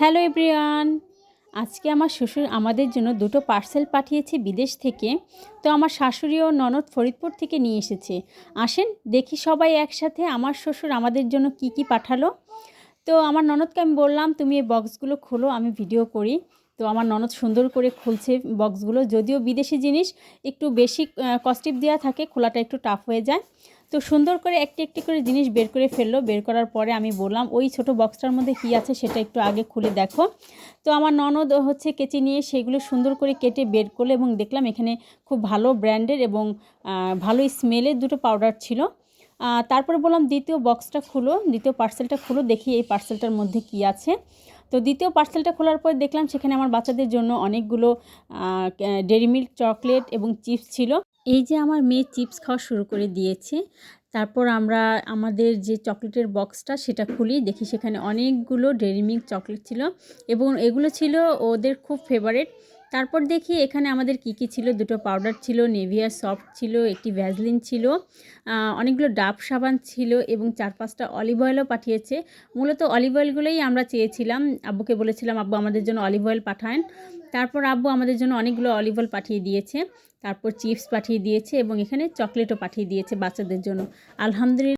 Hello everyone. আজকে আমার শ্বশুর আমাদের জন্য দুটো পার্সেল পাঠিয়েছে বিদেশ থেকে। তো আমার শাশুড়ি ও ননদ ফরিদপুর থেকে নিয়ে এসেছে। আসেন, দেখি সবাই একসাথে আমার শ্বশুর আমাদের জন্য কি কি পাঠালো। তো আমার ননদকে আমি বললাম, তুমি এই বক্সগুলো খোলো, আমি ভিডিও করি। তো আমার ননদ সুন্দর করে খুলছে বক্সগুলো। যদিও বিদেশি জিনিস, একটু বেশি কস্টিপ দেওয়া থাকে, খোলাটা একটু টাফ হয়ে যায়। তো সুন্দর করে একটি একটি করে জিনিস বের করে ফেলল। বের করার পরে আমি বললাম, ওই ছোট বক্সটার মধ্যে কী আছে সেটা একটু আগে খুলে দেখো। তো আমার ননদ হচ্ছে কেচি নিয়ে সেগুলো সুন্দর করে কেটে বের করল এবং দেখলাম এখানে খুব ভালো ব্র্যান্ডের এবং ভালো স্মেলের দুটো পাউডার ছিল। তারপরে বললাম, দ্বিতীয় বক্সটা খুলো, দ্বিতীয় পার্সেলটা খুলো, দেখি এই পার্সেলটার মধ্যে কি আছে। তো দ্বিতীয় পার্সেলটা খোলার পর দেখলাম সেখানে আমার বাচ্চাদের জন্য অনেকগুলো ডেরি মিল্ক চকলেট এবং চিপস ছিল। এই যে আমার মেয়ে চিপস খাওয়া শুরু করে দিয়েছে, তারপর আমরা আমাদের যে চকলেটের বক্সটা সেটা খুলি, দেখি সেখানে অনেকগুলো ডেরি মিল্ক চকলেট ছিল এবং এগুলো ছিল ওদের খুব ফেভারেট তারপর দেখি এখানে আমাদের কি কি ছিল? দুটো পাউডার ছিল নেভিয়া সফট ছিল, একটি ভ্যাজলিন ছিল অনেকগুলো ডাব সাবান ছিল এবং চার পাঁচটা অলিভ অয়েলও পাঠিয়েছে। মূলত অলিভ অয়েলগুলোই আমরা চেয়েছিলাম। আব্বুকে বলেছিলাম, আব্বু, আমাদের জন্য অলিভ অয়েল পাঠান। তারপর আব্বু আমাদের জন্য অনেকগুলো অলিভ অয়েল পাঠিয়ে দিয়েছে। তারপর চিপস পাঠিয়ে দিয়েছে এবং এখানে চকলেটও পাঠিয়ে দিয়েছে বাচ্চাদের জন্য। আলহামদুলিল্লাহ।